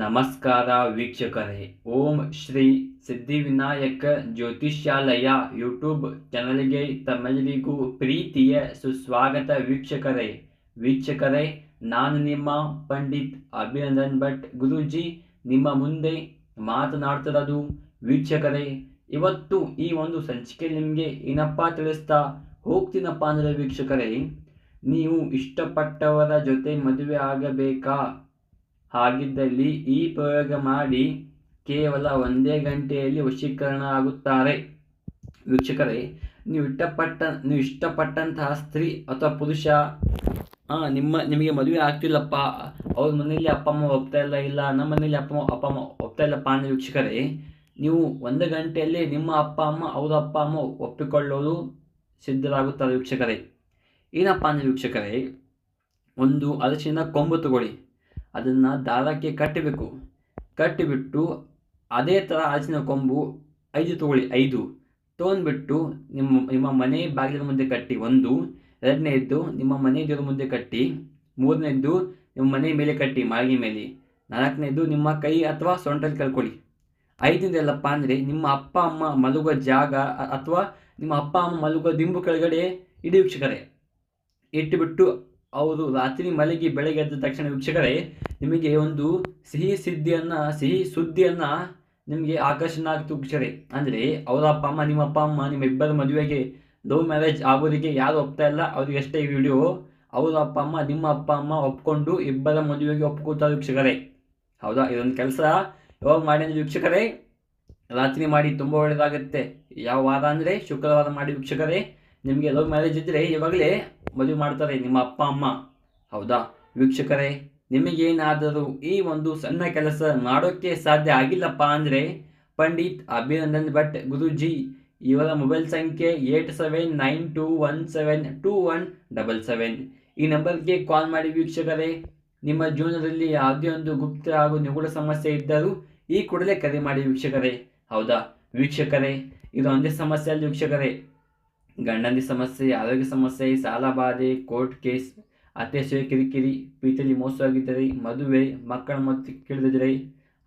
ನಮಸ್ಕಾರ ವೀಕ್ಷಕರೇ. ಓಂ ಶ್ರೀ ಸಿದ್ಧಿವಿನಾಯಕ ಜ್ಯೋತಿಷ್ಯಾಲಯ ಯೂಟ್ಯೂಬ್ ಚಾನಲ್ಗೆ ತಮ್ಮೆಲ್ಲರಿಗೂ ಪ್ರೀತಿಯ ಸುಸ್ವಾಗತ ವೀಕ್ಷಕರೇ. ವೀಕ್ಷಕರೇ, ನಾನು ನಿಮ್ಮ ಪಂಡಿತ್ ಅಭಿನಂದನ್ ಭಟ್ ಗುರುಜಿ. ನಿಮ್ಮ ಮುಂದೆ ಮಾತನಾಡ್ತಿರೋದು ವೀಕ್ಷಕರೇ, ಇವತ್ತು ಈ ಒಂದು ಸಂಚಿಕೆ ನಿಮಗೆ ಏನಪ್ಪ ತಿಳಿಸ್ತಾ ಹೋಗ್ತೀನಪ್ಪ ಅಂದರೆ ವೀಕ್ಷಕರೇ, ನೀವು ಇಷ್ಟಪಟ್ಟವರ ಜೊತೆ ಮದುವೆ ಆಗಬೇಕಾ? ಹಾಗಿದ್ದಲ್ಲಿ ಈ ಪ್ರಯೋಗ ಮಾಡಿ ಕೇವಲ ಒಂದೇ ಗಂಟೆಯಲ್ಲಿ ವಶೀಕರಣ ಆಗುತ್ತಾರೆ. ವೀಕ್ಷಕರೇ, ನೀವು ಇಷ್ಟಪಟ್ಟ, ನೀವು ಇಷ್ಟಪಟ್ಟಂತಹ ಸ್ತ್ರೀ ಅಥವಾ ಪುರುಷ ನಿಮ್ಮ, ನಿಮಗೆ ಮದುವೆ ಆಗ್ತಿಲ್ಲಪ್ಪ, ಅವ್ರ ಮನೆಯಲ್ಲಿ ಅಪ್ಪ, ಅಮ್ಮ ಒಪ್ತಾ ಇಲ್ಲ ಇಲ್ಲ, ನಮ್ಮ ಮನೇಲಿ ಅಪ್ಪ ಅಪ್ಪ, ಅಮ್ಮ ಒಪ್ತಾ ಇಲ್ಲಪ್ಪ ಅಂದರೆ ವೀಕ್ಷಕರೇ, ನೀವು ಒಂದು ಗಂಟೆಯಲ್ಲಿ ನಿಮ್ಮ ಅಪ್ಪ, ಅಮ್ಮ, ಅವ್ರ ಅಪ್ಪ, ಅಮ್ಮ ಒಪ್ಪಿಕೊಳ್ಳೋದು ಸಿದ್ಧರಾಗುತ್ತಾರೆ ವೀಕ್ಷಕರೇ. ಏನಪ್ಪ ಅಂದರೆ ವೀಕ್ಷಕರೇ, ಒಂದು ಅರಸಿನ ಕೊಂಬು ತಗೊಳ್ಳಿ. ಅದನ್ನು ದಾರಕ್ಕೆ ಕಟ್ಟಬೇಕು. ಕಟ್ಟಿಬಿಟ್ಟು ಅದೇ ಥರ ಹಲಸಿನ ಕೊಂಬು ಐದು ತೊಗೊಳ್ಳಿ ಐದು. ತೊಗೊಂಡ್ಬಿಟ್ಟು ನಿಮ್ಮ ನಿಮ್ಮ ಮನೆ ಬಾಗಿಲ ಮುಂದೆ ಕಟ್ಟಿ, ಒಂದು. ಎರಡನೇದ್ದು ನಿಮ್ಮ ಮನೆ ದೇವರ ಮುಂದೆ ಕಟ್ಟಿ. ಮೂರನೇದ್ದು ನಿಮ್ಮ ಮನೆ ಮೇಲೆ ಕಟ್ಟಿ, ಮಾಳಿಗೆ ಮೇಲೆ. ನಾಲ್ಕನೇದ್ದು ನಿಮ್ಮ ಕೈ ಅಥವಾ ಸೊಂಟಲ್ಲಿ ಕಳ್ಕೊಳ್ಳಿ. ಐದನೇದೆಲ್ಲಪ್ಪ ಅಂದರೆ ನಿಮ್ಮ ಅಪ್ಪ, ಅಮ್ಮ ಮಲಗುವ ಜಾಗ ಅಥವಾ ನಿಮ್ಮ ಅಪ್ಪ, ಅಮ್ಮ ಮಲಗುವ ದಿಂಬು ಕೆಳಗಡೆ ಇಡೀ ವೀಕ್ಷಕರೇ. ಇಟ್ಟುಬಿಟ್ಟು ಅವರು ರಾತ್ರಿ ಮಲಗಿ ಬೆಳಗ್ಗೆ ಎದ್ದ ತಕ್ಷಣ ವೀಕ್ಷಕರೇ, ನಿಮಗೆ ಒಂದು ಸಿಹಿ ಸಿದ್ಧಿಯನ್ನು, ಸಿಹಿ ಸುದ್ದಿಯನ್ನು ನಿಮಗೆ ಆಕರ್ಷಣೆ ಆಗ್ತು ವೀಕ್ಷಕರೇ ಅಂದರೆ ಅವರ ಅಪ್ಪ ಅಮ್ಮ, ನಿಮ್ಮ ಅಪ್ಪ ಅಮ್ಮ, ನಿಮ್ಮ ಇಬ್ಬರ ಮದುವೆಗೆ ಲವ್ ಮ್ಯಾರೇಜ್ ಆಗೋದಕ್ಕೆ ಯಾರು ಒಪ್ತಾ ಇಲ್ಲ, ಅವ್ರಿಗೆ ಈ ವಿಡಿಯೋ. ಅವರ ಅಪ್ಪ ಅಮ್ಮ, ನಿಮ್ಮ ಅಪ್ಪ ಅಮ್ಮ ಒಪ್ಕೊಂಡು ಇಬ್ಬರ ಮದುವೆಗೆ ಒಪ್ಕೋತಾರೆ ವೀಕ್ಷಕರೇ. ಹೌದಾ? ಇದೊಂದು ಕೆಲಸ ಯಾವಾಗ ಮಾಡಿ ಅಂದರೆ ವೀಕ್ಷಕರೇ? ರಾತ್ರಿ ಮಾಡಿ ತುಂಬ ಒಳ್ಳೆಯದಾಗುತ್ತೆ ಯಾವ ವಾರ ಅಂದರೆ ಶುಕ್ರವಾರ ಮಾಡಿ ವೀಕ್ಷಕರೇ. ನಿಮಗೆ ಲವ್ ಮ್ಯಾರೇಜ್ ಇದ್ದರೆ ಇವಾಗಲೇ ಮದುವೆ ಮಾಡ್ತಾರೆ ನಿಮ್ಮ ಅಪ್ಪ, ಅಮ್ಮ. ಹೌದಾ? ವೀಕ್ಷಕರೇ, ನಿಮಗೇನಾದರೂ ಈ ಒಂದು ಸಣ್ಣ ಕೆಲಸ ಮಾಡೋಕ್ಕೆ ಸಾಧ್ಯ ಆಗಿಲ್ಲಪ್ಪ ಅಂದರೆ ಪಂಡಿತ್ ಅಭಿನಂದನ್ ಭಟ್ ಗುರುಜಿ, ಇವರ ಮೊಬೈಲ್ ಸಂಖ್ಯೆ eight seven nine two one seven two one double seven. ಈ ನಂಬರ್ಗೆ ಕಾಲ್ ಮಾಡಿ ವೀಕ್ಷಕರೇ. ನಿಮ್ಮ ಜೀವನದಲ್ಲಿ ಯಾವುದೇ ಒಂದು ಗುಪ್ತ ಹಾಗೂ ನಿಗೂಢ ಸಮಸ್ಯೆ ಇದ್ದರೂ ಈ ಕೂಡಲೇ ಕರೆ ಮಾಡಿ ವೀಕ್ಷಕರೇ. ಹೌದಾ? ವೀಕ್ಷಕರೇ, ಇದು ಒಂದೇ ಸಮಸ್ಯೆ ಅಲ್ಲಿ ವೀಕ್ಷಕರೇ. ಗಂಡಂದಿ ಸಮಸ್ಯೆ, ಆರೋಗ್ಯ ಸಮಸ್ಯೆ, ಸಾಲ ಬಾಧೆ, ಕೋರ್ಟ್ ಕೇಸ್ ಅತ್ಯಾಶಯ ಕಿರಿಕಿರಿ ಪ್ರೀತಿಯಲ್ಲಿ ಮೋಸವಾಗಿದ್ದರೆ ಮದುವೆ, ಮಕ್ಕಳ ಮತ್ತು ಕೇಳಿದರೆ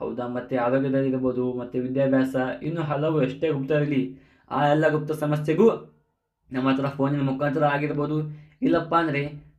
ಹೌದಾ? ಮತ್ತು ಆರೋಗ್ಯದಲ್ಲಿ ಇರ್ಬೋದು, ಮತ್ತು ವಿದ್ಯಾಭ್ಯಾಸ, ಇನ್ನು ಹಲವು ಎಷ್ಟೇ ಗುಪ್ತ ಇರಲಿ, ಆ ಎಲ್ಲ ಗುಪ್ತ ಸಮಸ್ಯೆಗೂ ನಮ್ಮ ಹತ್ರ ಫೋನಿನ ಮುಖಾಂತರ ಆಗಿರ್ಬೋದು. ಇಲ್ಲಪ್ಪ ಅಂದರೆ